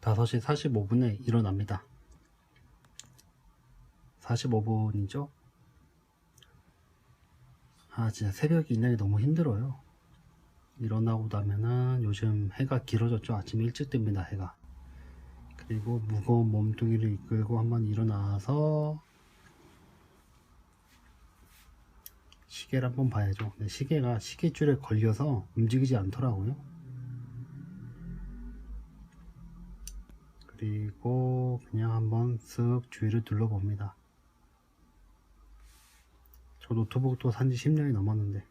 5시 45분에 일어납니다. 45분이죠? 아, 진짜 새벽에 일어나기 너무 힘들어요. 일어나고 나면은 요즘 해가 길어졌죠. 아침 일찍 뜹니다, 해가. 그리고 무거운 몸뚱이를 이끌고 한번 일어나서 시계를 한번 봐야죠. 시계가 시계줄에 걸려서 움직이지 않더라고요. 그리고 그냥 한번 쓱 주위를 둘러봅니다. 저 노트북도 산지 10년이 넘었는데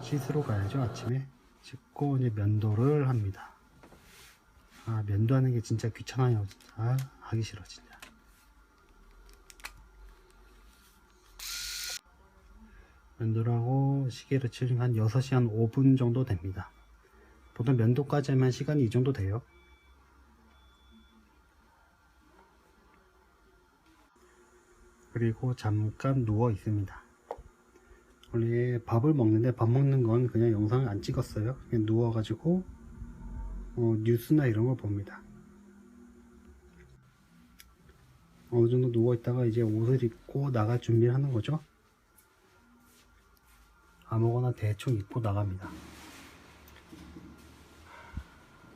씻으러 가야죠 아침에 씻고 이제 면도를 합니다. 아 면도하는 게 진짜 귀찮아요. 아, 하기 싫어 진짜. 면도를 하고 시계를 치면 한 6시 한 5분 정도 됩니다. 보통 면도까지 하면 시간이 이 정도 돼요. 그리고 잠깐 누워 있습니다. 원래 밥을 먹는데 밥 먹는 건 그냥 영상을 안 찍었어요. 그냥 누워 가지고 어, 뉴스나 이런 걸 봅니다. 어느 정도 누워 있다가 이제 옷을 입고 나갈 준비를 하는 거죠. 아무거나 대충 입고 나갑니다.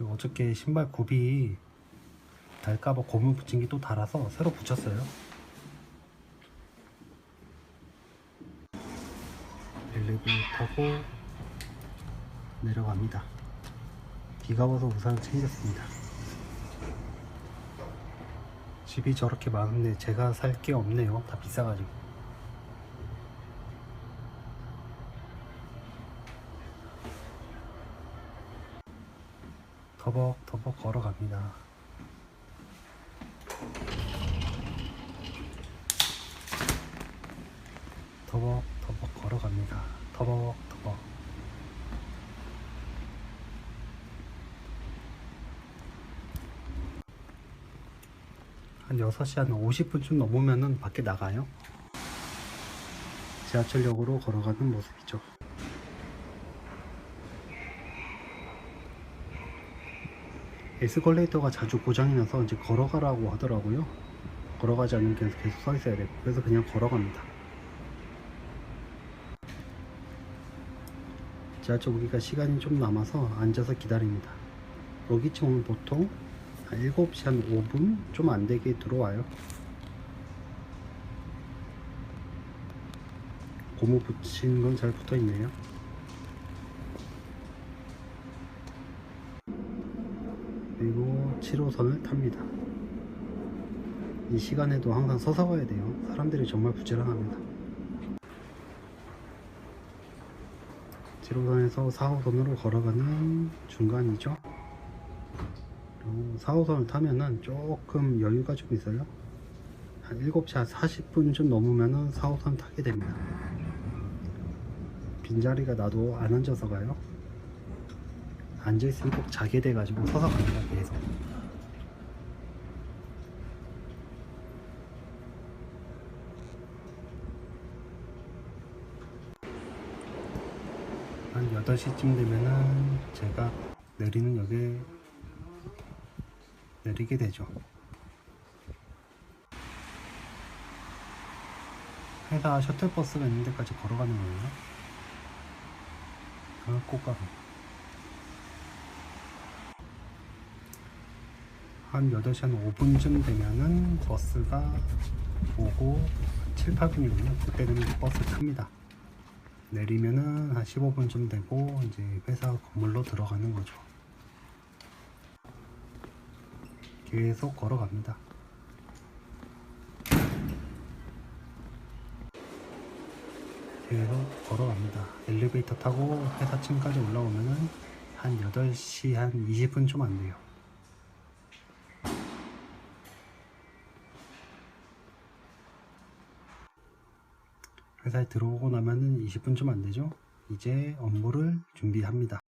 어저께 신발 굽이 달까봐 고무 붙인 게 또 달아서 새로 붙였어요. 엘리베이터 타고 내려갑니다. 비가 와서 우산을 챙겼습니다. 집이 저렇게 많은데 제가 살 게 없네요. 다 비싸가지고. 터벅터벅 걸어갑니다. 터벅터벅 걸어갑니다. 터벅터벅. 한 6시 한 50분쯤 넘으면은 밖에 나가요. 지하철역으로 걸어가는 모습이죠. 에스컬레이터가 자주 고장이 나서 이제 걸어가라고 하더라고요. 걸어가지 않으면 계속, 계속 서 있어야 되고. 그래서 그냥 걸어갑니다. 지하철 오기가 시간이 좀 남아서 앉아서 기다립니다. 여기쯤 오면 보통 한 7시 한 5분 좀 안 되게 들어와요. 고무 붙인 건잘 붙어 있네요. 그리고 7호선을 탑니다. 이 시간에도 항상 서서 가야 돼요. 사람들이 정말 부지런합니다. 7호선에서 4호선으로 걸어가는 중간이죠. 그리고 4호선을 타면은 조금 여유가 좀 있어요. 한 7시 한 40분 좀 넘으면은 4호선 타게 됩니다. 빈자리가 나도 안 앉아서 가요. 앉아있으면 꼭 자게 돼가지고 서서 갑니다, 계속. 한 8시쯤 되면은 제가 내리는 역에 내리게 되죠. 회사 셔틀버스가 있는 데까지 걸어가는 거예요. 아, 꽃가루. 한 8시 한 5분쯤 되면은 버스가 오고 7, 8분이군요. 그때는 버스 탑니다. 내리면은 한 15분쯤 되고 이제 회사 건물로 들어가는 거죠. 계속 걸어갑니다. 계속 걸어갑니다. 엘리베이터 타고 회사 층까지 올라오면은 한 8시 한 20분 좀 안 돼요. 회사에 들어오고 나면은 20분 좀 안 되죠? 이제 업무를 준비합니다.